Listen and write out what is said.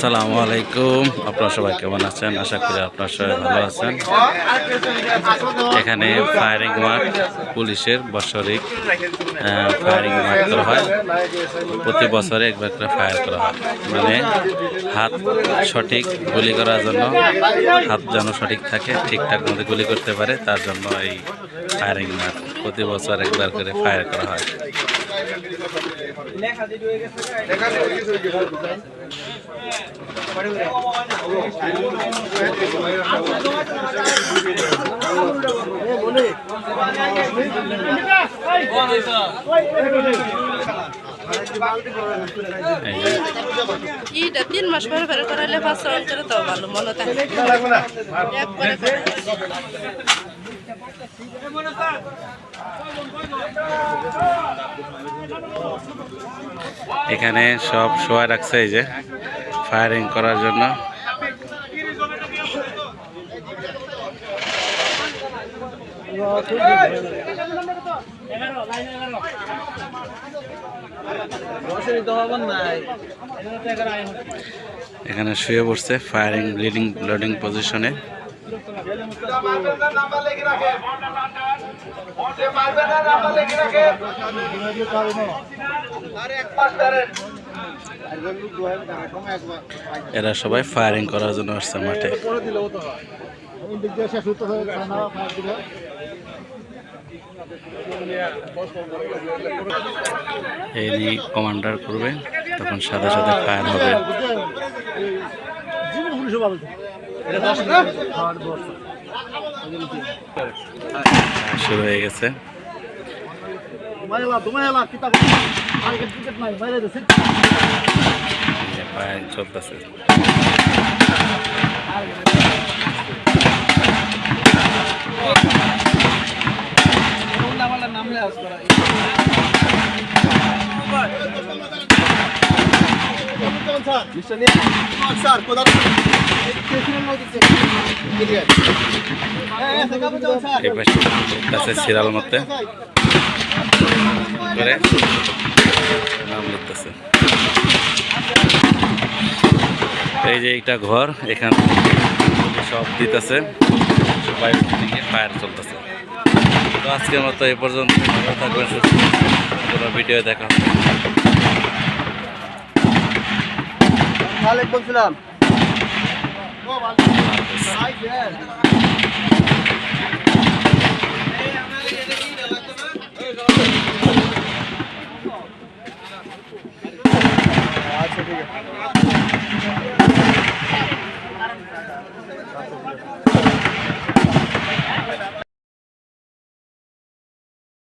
আসসালামু আলাইকুম। আপনারা সবাই কেমন আছেন? আশা করি আপনারা সবাই ভালো আছেন। এখানে ফায়ারিং মাঠ পুলিশের বাৎসরিক ফায়ারিং মাঠ করা হয়। প্রতি বছরে একবার করে ফায়ার করা হয়। মানে হাত সঠিক গুলি করার জন্য, হাত যেন সঠিক থাকে, ঠিকঠাক মতো গুলি করতে পারে, তার জন্য এই ফায়ারিং মাঠ প্রতি বছর একবার করে ফায়ার করা হয়। এই ইটা তিন মাস পরে পরে করালে পাঁচশো অঞ্চলে তো ভালো মনে থাকে একবারে। এখানে সব শোয়া রাখছে, এই যে ফায়ারিং করার জন্য। এখানে শুয়ে পড়ছে ফায়ারিং ব্লিডিং ব্লাডিং পজিশনে এরা সবাই ফায়ারিং করার জন্য আসছে মাঠে। এই কমান্ডার করবে, তখন সাথে সাথে ফায়ার হবে। শুরু হয়ে গেছে। চলতেছে। এই সিরাল মধ্যে করে। নাম লিখতেছে। এই যে এটা ঘর এখানে সব দিতেছে। সবাই দিকে ফায়ার চলতেছে। তো আজকের মতো এ পর্যন্ত। ভালো থাকবেন সুস্থ ভিডিও দেখা হবে। ওয়ালাইকুম সালাম আচ্ছা ঠিক আছে